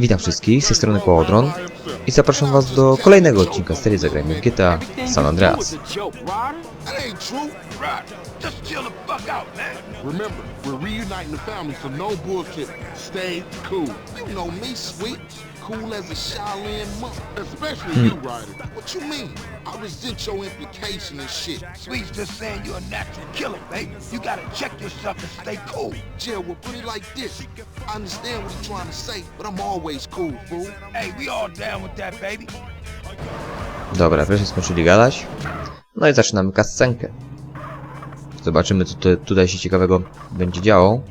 Witam wszystkich, z tej strony Kołodron i zapraszam was do kolejnego odcinka serii Zagrajmy w GTA San Andreas. Remember, we're reuniting the family, so no bullshit. Stay cool. You know me, sweet. Cool as a Shaolin monk. Especially you, Ryder. What you mean? I resent your implication and shit. Sweet's just saying you're a natural killer, baby. You gotta check yourself and stay cool. Jill, we'll put it like this. I understand what he's trying to say, but I'm always cool, fool. Hey, we all down with that, baby. Dobra, wreszcie skończyli gadać. No i zaczynamy kascenkę. Zobaczymy co tu, tutaj się ciekawego będzie działo.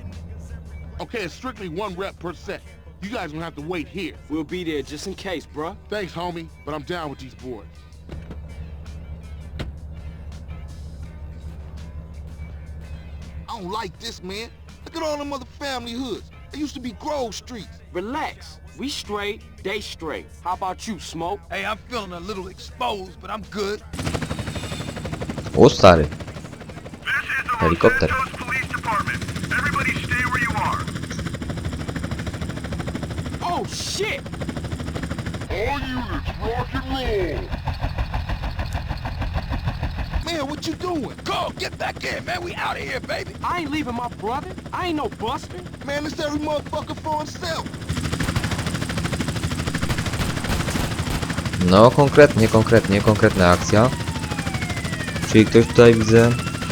Okay, it's strictly one rep per set. You guys gonna have to wait here. We'll be there just in case, bruh. Thanks, homie, but I'm down with these boys. I don't like this, man. Look at all them other family hoods. It used to be Grove Street. Relax. We straight, they straight. How about you, Smoke? Hey, I'm feeling a little exposed, but I'm good. O stary, helikopter. Oh, shit! All units, rock and roll. Man, what you doing? Carl, get back in, man. We out of here, baby. I ain't leaving my brother. I ain't no buster. Man, it's every motherfucker for himself. No konkretnie, konkretnie, konkretna akcja. Czyli ktoś tutaj widzę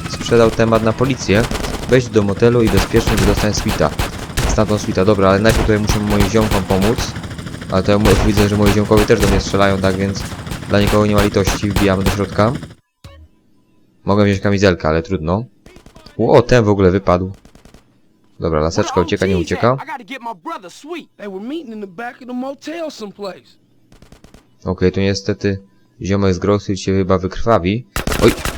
sprzedał temat na policję. Wejść do motelu i bezpiecznie wydostać swita. Stamtąd swita, dobra, ale najpierw tutaj muszę moim ziomkom pomóc. Ale to ja widzę, że moi ziomkowie też do mnie strzelają, tak więc dla nikogo nie ma litości, wbijamy do środka. Mogę wziąć kamizelkę, ale trudno. Ło, ten w ogóle wypadł. Dobra, laseczka ucieka, nie ucieka. Okej, tu niestety ziomek z Street się chyba wykrwawi. Oj!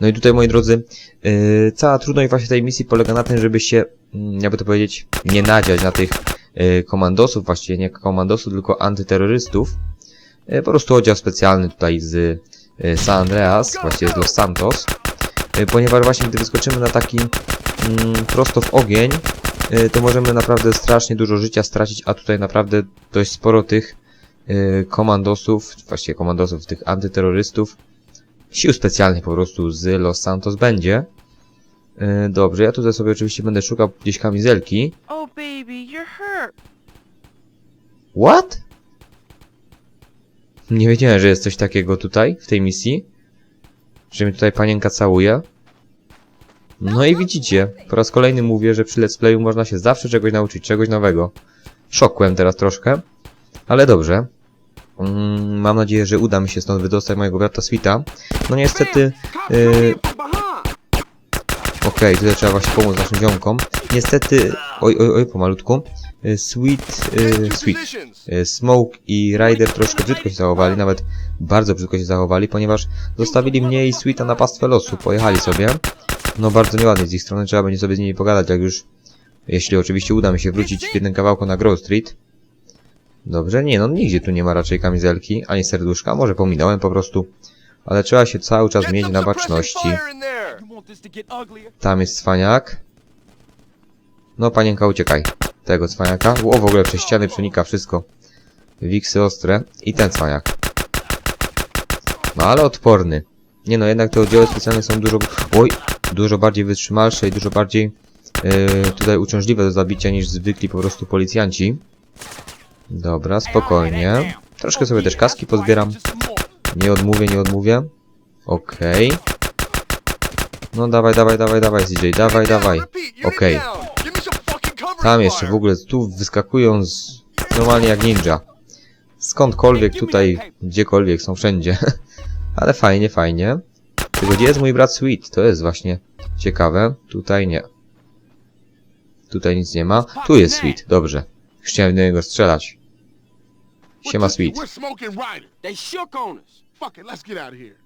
No i tutaj, moi drodzy, yy, cała trudność właśnie tej misji polega na tym, żeby się, mm, jakby to powiedzieć, nie nadziać na tych yy, komandosów, właściwie nie komandosów, tylko antyterrorystów. Yy, po prostu oddział specjalny tutaj z yy, San Andreas, właściwie z Los Santos. Yy, ponieważ właśnie gdy wyskoczymy na taki mm, prosto w ogień, yy, to możemy naprawdę strasznie dużo życia stracić, a tutaj naprawdę dość sporo tych y, komandosów, właściwie komandosów, tych antyterrorystów, sił specjalnych po prostu z Los Santos będzie. Y, Dobrze, ja tutaj sobie oczywiście będę szukał gdzieś kamizelki. Oh, baby, you're hurt. What? Nie wiedziałem, że jest coś takiego tutaj, w tej misji. Że mnie tutaj panienka całuje. No i widzicie, po raz kolejny mówię, że przy let's playu można się zawsze czegoś nauczyć, czegoś nowego. Szokłem teraz troszkę, ale dobrze. Mm, mam nadzieję, że uda mi się stąd wydostać mojego brata Swita. No niestety, yy. Okej, tutaj trzeba właśnie pomóc naszym ziomkom. Niestety, oj, oj, oj, pomalutku. y, Sweet, y, Sweet, y, Smoke i Ryder troszkę brzydko się zachowali, nawet bardzo brzydko się zachowali, ponieważ zostawili mnie i Sweeta na pastwę losu, pojechali sobie. No bardzo nieładnie z ich strony, trzeba będzie sobie z nimi pogadać, jak już, jeśli oczywiście uda mi się wrócić w jednym kawałku na Grove Street. Dobrze, nie no, nigdzie tu nie ma raczej kamizelki, ani serduszka, może pominąłem po prostu. Ale trzeba się cały czas mieć na baczności. Tam jest cwaniak. No, panienka, uciekaj. Tego cwaniaka. O, w ogóle przez ściany przenika wszystko. Wiksy ostre. I ten cwaniak. No, ale odporny. Nie no, jednak te oddziały specjalne są dużo... Oj! Dużo bardziej wytrzymalsze i dużo bardziej yy, tutaj uciążliwe do zabicia niż zwykli po prostu policjanci. Dobra, spokojnie. Troszkę sobie też kaski pozbieram. Nie odmówię, nie odmówię. Okej. No dawaj, dawaj, dawaj, dawaj CJ, dawaj, dawaj. Okej. Tam jeszcze w ogóle tu wyskakują z... normalnie jak ninja. Skądkolwiek tutaj, gdziekolwiek, są wszędzie. Ale fajnie, fajnie. Tylko gdzie jest mój brat Sweet? To jest właśnie ciekawe. Tutaj nie. Tutaj nic nie ma. Tu jest Sweet, dobrze. Chciałem do niego strzelać. Siema Sweet. We're smoking Ryder. They shook on us. Fuck it, let's get out of here.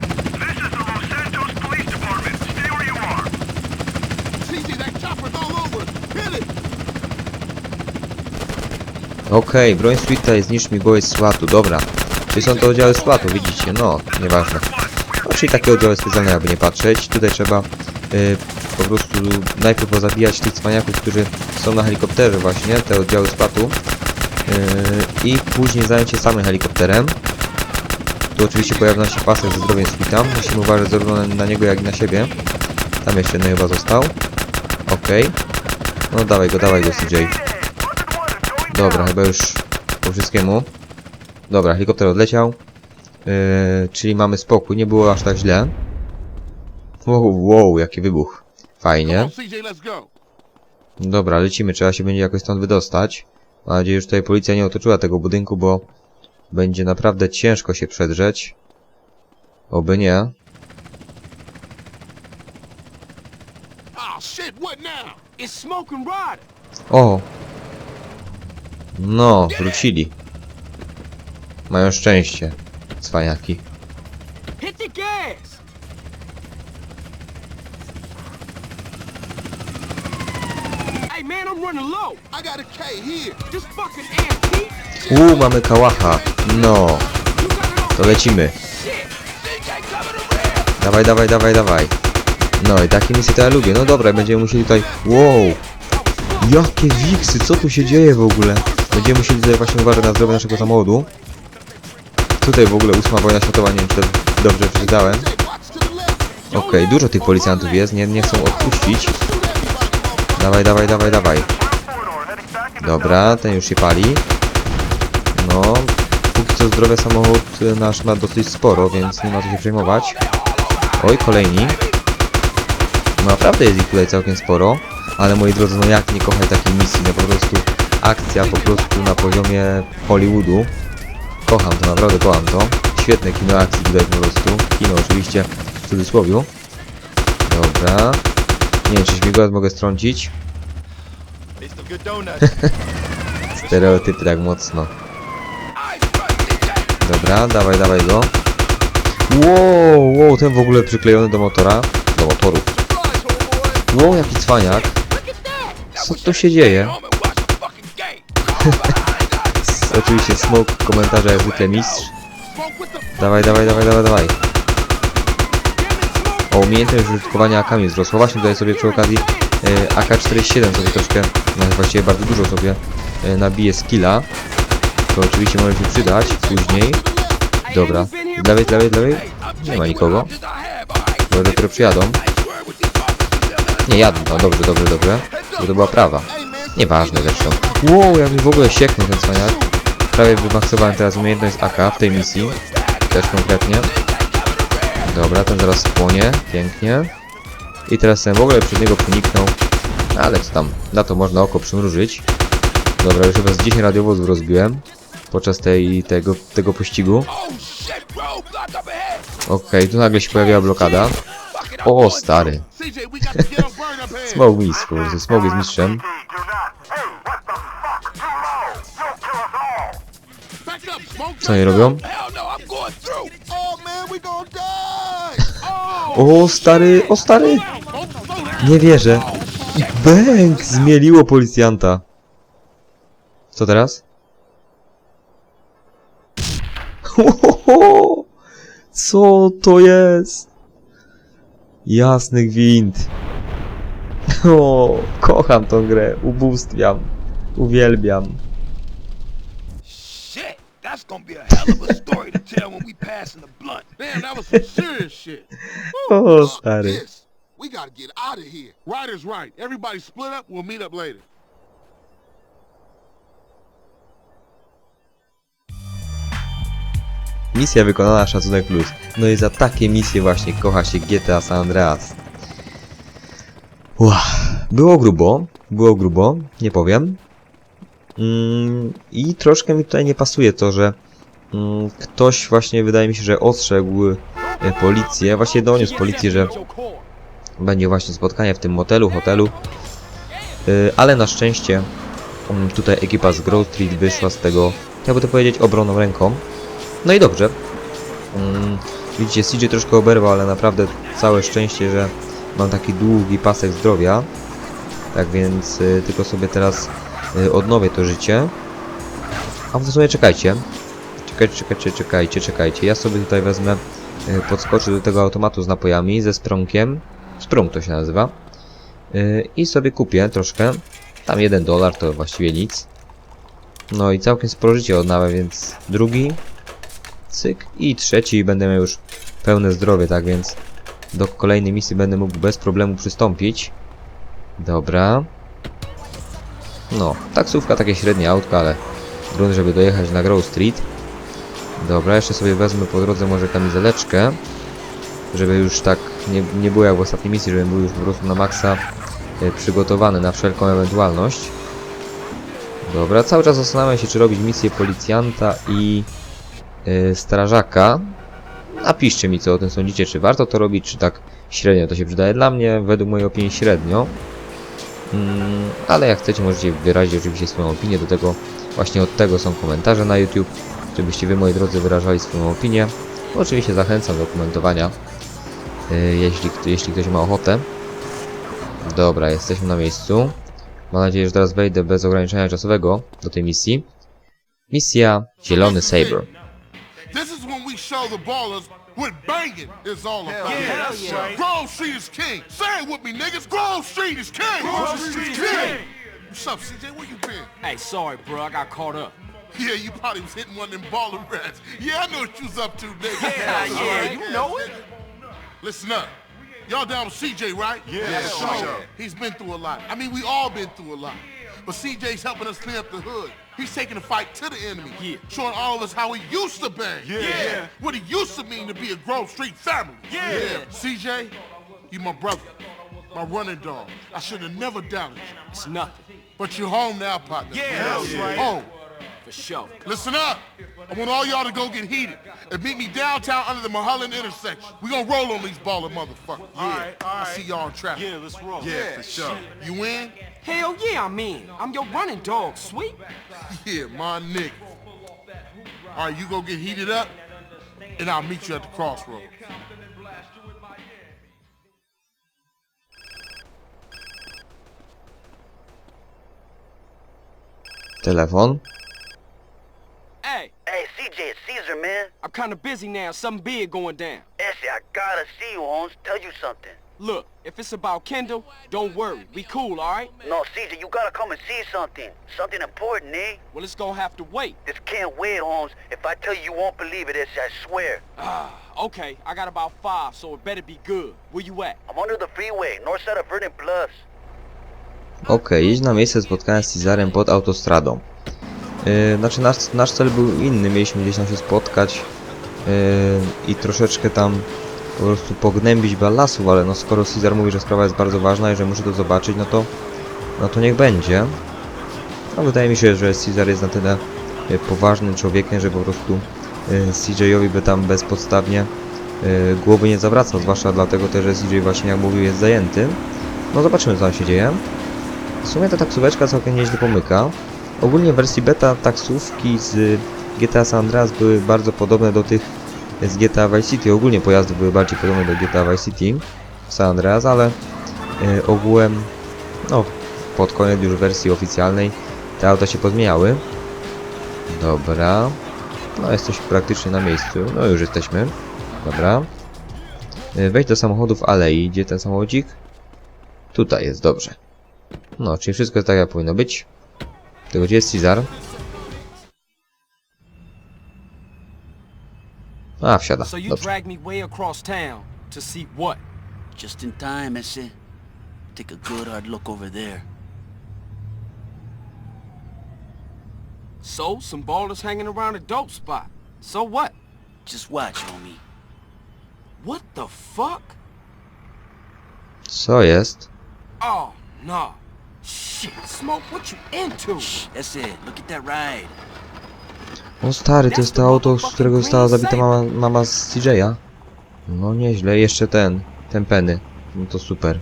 This is the Los Santos Police Department. Stay where you are. CC, that chopper's all over us. Hit it! Okej, broń Sweeta jest niż mi bojeць SWAT-u, dobra. Czy są to oddziały SWAT-u, widzicie? No, nieważne. No, czyli takie oddziały specjalne, jakby nie patrzeć. Tutaj trzeba po prostu najpierw pozabijać tych cwaniaków, którzy są na helikopterze właśnie, te oddziały spatu y, i później zająć się samym helikopterem. Tu oczywiście pojawia się pasek ze zdrowiem Sweeta. Musimy uważać zarówno na, na niego, jak i na siebie. Tam jeszcze jeden chyba został. Okej. No dawaj go, dawaj go CJ. Dobra, chyba już po wszystkiemu. Dobra, helikopter odleciał. Yy, czyli mamy spokój, nie było aż tak źle. Wow, wow, jaki wybuch. Fajnie. Dobra, lecimy, trzeba się będzie jakoś stąd wydostać. Mam nadzieję, że tutaj policja nie otoczyła tego budynku, bo będzie naprawdę ciężko się przedrzeć. Oby nie. Ryder. O! No, wrócili. Mają szczęście, cwaniaki. Hit the gas. Hey man, I'm running low. I got a K here. Just fucking antique. Uuu, mamy kałacha. No, to lecimy. Dawaj, dawaj, dawaj, dawaj. No i takie misje to ja lubię. No dobra, będziemy musieli tutaj... Wow! Jakie wiksy, co tu się dzieje w ogóle? Będziemy musieli tutaj właśnie uważać na zdrowie naszego samochodu. Tutaj w ogóle ósma wojna światowa, nie wiem czy to dobrze przeczytałem. Okej, dużo tych policjantów jest, nie, nie chcą odpuścić. Dawaj, dawaj, dawaj, dawaj. Dobra, ten już się pali. No, póki co zdrowie samochód y, nasz ma dosyć sporo, więc nie ma co się przejmować. Oj, kolejni. No, Naprawdę jest ich tutaj całkiem sporo, ale moi drodzy, no jak nie kochać takiej misji, no po prostu akcja po prostu na poziomie Hollywoodu. Kocham to, naprawdę kocham to. Świetne kino akcji tutaj po prostu. Kino oczywiście w cudzysłowiu. Dobra. Nie wiem, czy śmigłowiec mogę strącić. Stereotypy tak mocno. Dobra, dawaj, dawaj go. Wow, wow, ten w ogóle przyklejony do motora. Do motoru. Wow, jaki cwaniak. Co tu się dzieje? Oczywiście smoke komentarza jak zwykle mistrz. Dawaj, dawaj, dawaj, dawaj, dawaj. O, umiejętność użytkowania akami wzrosła. Właśnie tutaj sobie przy okazji e, AK-47 sobie troszkę, no właściwie bardzo dużo sobie e, nabiję skilla. To oczywiście może się przydać później. Dobra. Lewej, lewej, lewej. Nie ma nikogo. Bo dopiero przyjadą. Nie, jadą. No dobrze, dobrze, dobrze. Bo to była prawa. Nieważne zresztą. Wow, jak mi w ogóle sieknął ten cwaniak. Prawie wymaksowałem teraz umiejętność AK w tej misji. Też konkretnie. Dobra, ten zaraz spłonie. Pięknie. I teraz ten w ogóle przed niego przeniknął. Ale co tam, na to można oko przymrużyć. Dobra, już chyba z 10 radiowozów rozbiłem. Podczas tej, tego, tego pościgu. Okej, tu nagle się pojawiła blokada. O, stary. Smog mistrz, po prostu. Smog jest mistrzem. Co oni robią? O, stary, o, stary! Nie wierzę. Bęk! Zmieliło policjanta. Co teraz? Co to jest? Jasny gwint. O, kocham tą grę. Ubóstwiam. Uwielbiam. That's gonna be a hell of a story to tell when we pass in the blunt. Damn, that was some serious shit. O, stary. We gotta get out of here. Ryder's right. Everybody split up. We'll meet up later. Misja wykonana, szacunek plus. No i za takie misje właśnie kocha się GTA San Andreas. Ła, było grubo, było grubo, nie powiem. Mm, I troszkę mi tutaj nie pasuje to, że mm, ktoś właśnie wydaje mi się, że ostrzegł e, policję, właśnie doniósł policję, że będzie właśnie spotkanie w tym motelu, hotelu. Y, ale na szczęście mm, tutaj ekipa z Grove Street wyszła z tego, jakby to powiedzieć, obroną ręką. No i dobrze. Mm, widzicie, CJ troszkę oberwał, ale naprawdę całe szczęście, że mam taki długi pasek zdrowia. Tak więc y, tylko sobie teraz y, odnowię to życie. A w sumie czekajcie. Czekajcie, czekajcie, czekajcie, czekajcie. Ja sobie tutaj wezmę, podskoczę do tego automatu z napojami ze stronkiem. Sprung to się nazywa. Yy, I sobie kupię troszkę. Tam jeden dolar to właściwie nic. No i całkiem sporo życia odnawia, więc drugi. Cyk. I trzeci będę miał już pełne zdrowie, tak więc do kolejnej misji będę mógł bez problemu przystąpić. Dobra. No, taksówka takie średnie autko, ale grunt, żeby dojechać na Grove Street. Dobra, jeszcze sobie wezmę po drodze może kamizeleczkę. Żeby już tak nie, nie było jak w ostatniej misji, żebym był już po prostu na maksa e, przygotowany na wszelką ewentualność. Dobra, cały czas zastanawiam się, czy robić misję policjanta i e, strażaka. Napiszcie mi, co o tym sądzicie, czy warto to robić, czy tak średnio to się przydaje dla mnie. Według mojej opinii średnio. Mm, ale jak chcecie, możecie wyrazić oczywiście swoją opinię. Do tego właśnie od tego są komentarze na YouTube, żebyście wy, moi drodzy, wyrażali swoją opinię. Oczywiście zachęcam do komentowania, jeśli, jeśli ktoś ma ochotę. Dobra, jesteśmy na miejscu. Mam nadzieję, że teraz wejdę bez ograniczenia czasowego do tej misji. Misja Zielony Saber. This is when we show the ballers what banging is all about. Yeah, that's right. Grove Street is king. Say it with me, niggas. Grove Street is king. Grove Street is king. What's up, CJ? Where you been? Hey, sorry, bro. I got caught up. Yeah, you probably was hitting one of them baller rats. Yeah, I know what you was up to, nigga. Yeah, yeah, you know it. Listen up. Y'all down with CJ, right? Yeah, sure. He's been through a lot. I mean, we all been through a lot. But CJ's helping us clean up the hood. He's taking the fight to the enemy. Yeah. Showing all of us how he used to bang. Yeah. Yeah. What it used to mean to be a Grove Street family. Yeah. CJ, you my brother. My running dog. I should have never doubted you. It's nothing. But you're home now, partner. Yeah, that's right. Home. For sure. Listen up. I want all y'all to go get heated and meet me downtown under the Mulholland intersection. We gonna roll on these baller motherfuckers. All right, all I see y'all in traffic. Yeah, let's roll. Yeah, for sure. You in? Hell yeah, I'm in. I'm your running dog, sweet. Yeah, my nigga. All right, you go get heated up, and I'll meet you at the crossroads. Telefon. Hey, Hey, CJ, it's Caesar, man. I'm kind of busy now. Something big going down. Essie, I gotta see you, Holmes. Tell you something. Look, if it's about Kendall, don't worry. We cool, all right? No, Caesar, you gotta come and see something. Something important, eh? Well, it's gonna have to wait. This can't wait, Holmes. If I tell you, you won't believe it, Essie, I swear. Ah, okay. I got about five, so it better be good. Where you at? I'm under the freeway, north side of Vernon Plus. Okej, jedź na miejsce spotkania z Cezarem pod autostradą. Yy, znaczy nasz, nasz cel był inny, mieliśmy gdzieś tam się spotkać yy, i troszeczkę tam po prostu pognębić ballasów, ale no skoro Cezar mówi, że sprawa jest bardzo ważna i że muszę to zobaczyć, no to no to niech będzie. No wydaje mi się, że Cezar jest na tyle yy, poważnym człowiekiem, że po prostu CJ-owi by tam bezpodstawnie głowy nie zawracał, zwłaszcza dlatego też, że CJ właśnie jak mówił jest zajęty. No zobaczymy co tam się dzieje. W sumie ta taksóweczka całkiem nieźle pomyka. Ogólnie wersji beta taksówki z GTA San Andreas były bardzo podobne do tych z GTA Vice City. Ogólnie pojazdy były bardziej podobne do GTA Vice City San Andreas, ale e, ogółem no, pod koniec już wersji oficjalnej te auta się pozmieniały. Dobra. No jesteśmy praktycznie na miejscu. No już jesteśmy. Dobra. E, Wejdź do samochodu w alei. Gdzie ten samochodzik? Tutaj jest, dobrze. No, czyli wszystko jest tak jak powinno być. Tylko gdzie jest Cezar? A, wsiada. So you Dobrze. dragged me way across town to see what? Just in time, Essie. Take a good hard look over there. So, some ballers hanging around a dope spot. So what? Just watch, homie. What the fuck? Co jest? Oh, no. Shit, Smoke, what you into? Essie, look at that ride. O stary, to jest to auto, z którego została zabita mama, mama z CJ'a. No nieźle, jeszcze ten, ten Penny. No to super.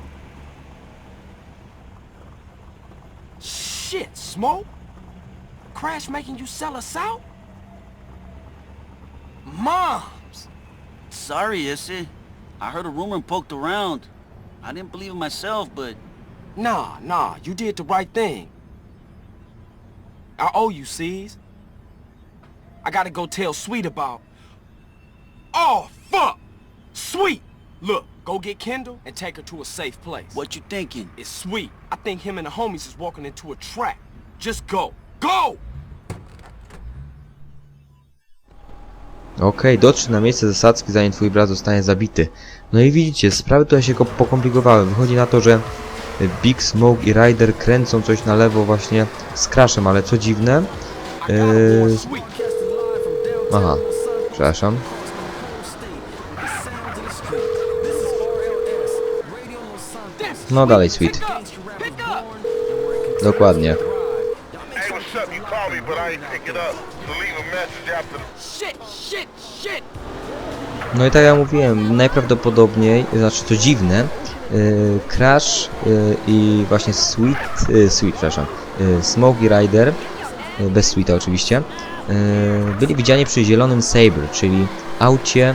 Shit, Smoke? Crash making you sell us out? Moms! Sorry, Essie. I heard a rumor and poked around. I didn't believe it myself, but Nah, nah, you did the right thing. I owe you, C's. I gotta go tell Sweet about... Oh, fuck! Sweet! Look, Go get Kendall and take her to a safe place. What you thinking? It's sweet. I think him and the homies is walking into a trap. Just go. Go! Okej, dotrzyj na miejsce zasadzki, zanim twój brat zostanie zabity. No i widzicie, sprawy tutaj się ko- pokomplikowały. Wychodzi na to, że Big Smoke i Ryder kręcą coś na lewo właśnie z Crashem, ale co dziwne... Yy, aha, przepraszam. No dalej, Sweet. Dokładnie. No i tak jak mówiłem, najprawdopodobniej, znaczy to dziwne, Crash yy, i właśnie Sweet, yy, Sweet, przepraszam, Smoke i Rider, bez Sweeta oczywiście, byli widziani przy zielonym Sabre, czyli aucie,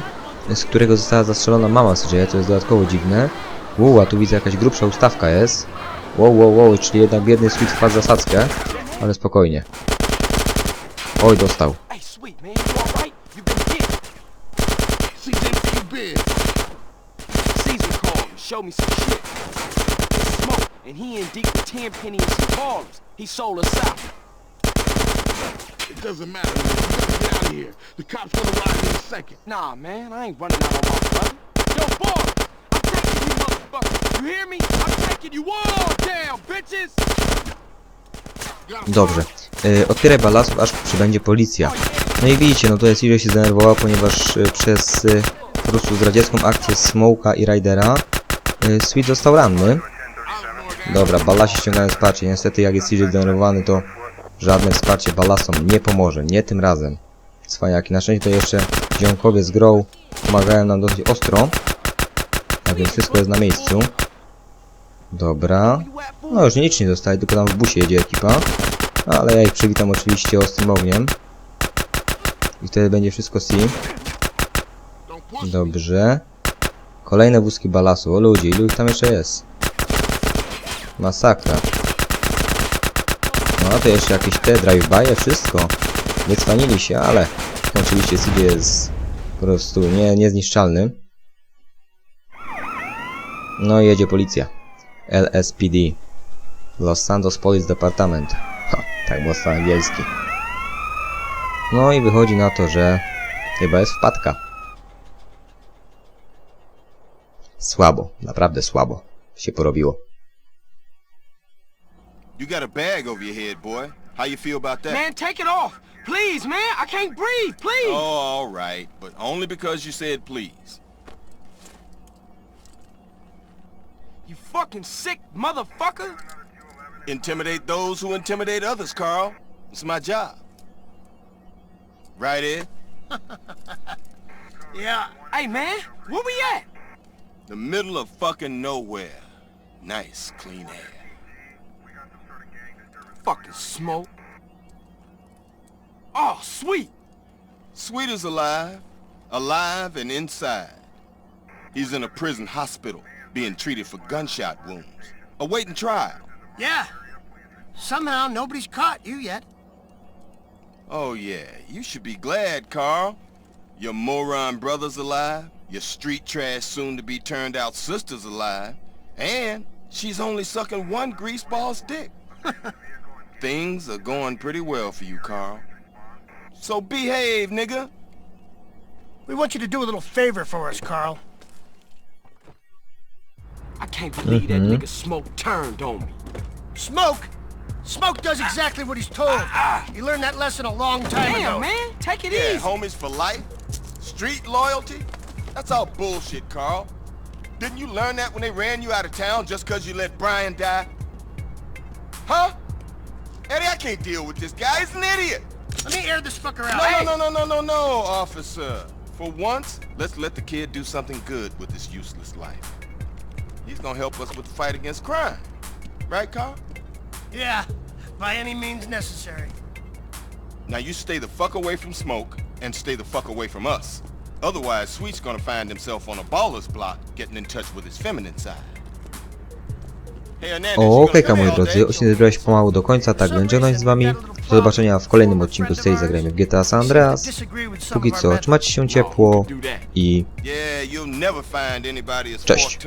z którego została zastrzelona mama CJ, to jest dodatkowo dziwne. Wow, a tu widzę jakaś grubsza ustawka jest. Wow, wow, wow, czyli jednak biedny Sweet wpadł zasadzkę, ale spokojnie. Oj, dostał. Hey, sweet, man, you alright? You been hit. CJ, where you been? Caesar called and showed me some shit. Smoke, and he in deep with Tenpenny and some ballers. He sold us out. It doesn't matter, man. You gotta get out of here. The cops gonna ride in a second. Nah, man, I ain't running out on my brother. Yo, boy, I'm taking you, motherfucker. You hear me? I'm taking you all down, bitches. Dobrze. Yy, otwieraj balasów, aż przybędzie policja. No i widzicie, no to jest ile się zdenerwowała, ponieważ y, przez y, po prostu zdradziecką akcję Smoka i Ridera Sweet został ranny. Dobra, balasi ściągają wsparcie. Niestety jak jest CJ zdenerwowany, to żadne wsparcie balasom nie pomoże. Nie tym razem. Cwaniaki. Na szczęście to jeszcze ziomkowie z Grow pomagają nam dosyć ostro. Tak więc wszystko jest na miejscu. Dobra. No już nieliczni zostali, tylko tam w busie jedzie ekipa. Ale ja ich przywitam oczywiście ostrym ogniem. I wtedy będzie wszystko C. Dobrze. Kolejne wózki balasu. O ludzie, ilu ich tam jeszcze jest? Masakra. No to jeszcze jakieś te drive-by'e, wszystko. Wycwanili się, ale oczywiście CD jest po prostu nie, niezniszczalny. No i jedzie policja. LSPD. Los Santos Police Department. Ha, tak mocno angielski. No i wychodzi na to, że chyba jest wpadka. Słabo, naprawdę słabo się porobiło. You got a bag over your head, boy. How you feel about that? Man, take it off. Please, man, I can't breathe, please. Oh, all right, but only because you said please. You fucking sick motherfucker. Intimidate those who intimidate others, Carl. It's my job. Right, Ed? Yeah. Hey, man, where we at? The middle of fucking nowhere. Nice, clean air. Fucking smoke. Oh, sweet. Sweet is alive. Alive and inside. He's in a prison hospital, being treated for gunshot wounds. Awaiting trial. Yeah. Somehow nobody's caught you yet. Oh yeah, you should be glad, Carl. Your moron brother's alive, your street trash soon-to-be turned-out sister's alive, and she's only sucking one greaseball's dick. Things are going pretty well for you, Carl. So behave, nigga. We want you to do a little favor for us, Carl. I can't believe that mm-hmm. nigga smoke turned on me. Smoke! Smoke does exactly what he's told. Ah, ah. He learned that lesson a long time ago. Damn, man, take it Yeah, easy. homies for life. Street loyalty. That's all bullshit, Carl. Didn't you learn that when they ran you out of town just because you let Brian die? Huh? Eddie, I can't deal with this guy. He's an idiot. Let me air this fucker out. No, no, no, no, no, no, no, officer. For once, let's let the kid do something good with his useless life. He's gonna help us with the fight against crime. Right, Carl? Yeah, by any means necessary. Now you stay the fuck away from smoke and stay the fuck away from us. Otherwise, Sweet's gonna find himself on a baller's block getting in touch with his feminine side. Okejka moi drodzy, odcinek się pomału do końca, tak więc żegnam z wami. Do zobaczenia w kolejnym odcinku z tej zagrajmy w GTA San Andreas. Póki co, trzymajcie się ciepło i Cześć.